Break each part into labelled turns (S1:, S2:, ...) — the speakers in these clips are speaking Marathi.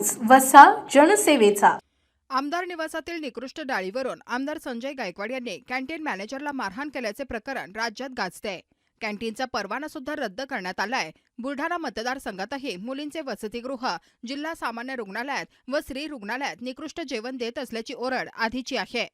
S1: न्यूज वसा जनसेवेचा.
S2: आमदार निवासातील निकृष्ट डाळीवरून आमदार संजय गायकवाड यांनी कॅन्टीन मॅनेजरला मारहाण केल्याचे प्रकरण राज्यात गाजते. कॅन्टीनचा परवाना सुद्धा रद्द करण्यात आलाय. बुलढाणा मतदारसंघातही मुलींचे वसतिगृह जिल्हा सामान्य रुग्णालयात व स्त्री रुग्णालयात निकृष्ट जेवण देत असल्याची ओरड आधीची आहे.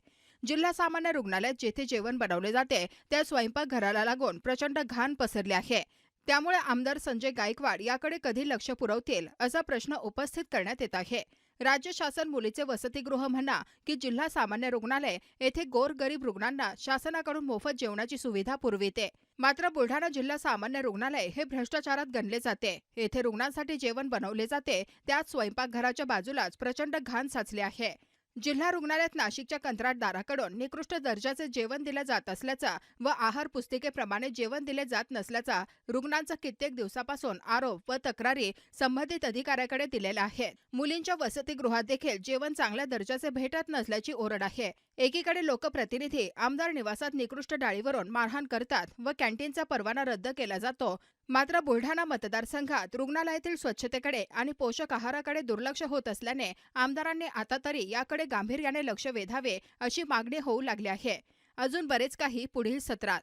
S2: जिल्हा सामान्य रुग्णालयात जेथे जेवण बनवले जाते त्या स्वयंपाकघराला लागून प्रचंड घाण पसरली आहे. त्यामुळे आमदार संजय गायकवाड याकडे कधी लक्ष पुरवतील असा प्रश्न उपस्थित करण्यात येत आहे. राज्य शासन मुलीचे वसतिगृह म्हणा की जिल्हा सामान्य रुग्णालय येथे गोरगरीब रुग्णांना शासनाकडून मोफत जेवणाची सुविधा पुरविते. मात्र बुलढाणा जिल्हा सामान्य रुग्णालय हे भ्रष्टाचारात गणले जाते. येथे रुग्णांसाठी जेवण बनवले जाते. त्यात स्वयंपाकघराच्या बाजूलाच प्रचंड घाण साचले आहे. जिल्हा रुग्णालयात नाशिकच्या कंत्राटदाराकडून निकृष्ट दर्जाचे जेवण दिले जात असल्याचा व आहार पुस्तिकेप्रमाणे जेवण दिले जात नसल्याचा रुग्णांचा कित्येक दिवसापासून आरोप व तक्रारी संबंधित अधिकाऱ्याकडे दिलेल्या आहेत. मुलींच्या वसतिगृहात देखील जेवण चांगल्या दर्जाचे भेटत नसल्याची ओरड आहे. एकीकडे लोकप्रतिनिधी आमदार निवासात निकृष्ट डाळीवरून मारहाण करतात व कॅन्टीनचा परवाना रद्द केला जातो. मात्र बुलढाणा मतदारसंघात रुग्णालयातील स्वच्छतेकडे आणि पोषक आहाराकडे दुर्लक्ष होत असल्याने आमदारांनी आता तरी याकडे गांभीर्याने लक्ष वेधावे अशी मागणी होऊ लागली आहे. अजून बरेच काही पुढील सत्रात.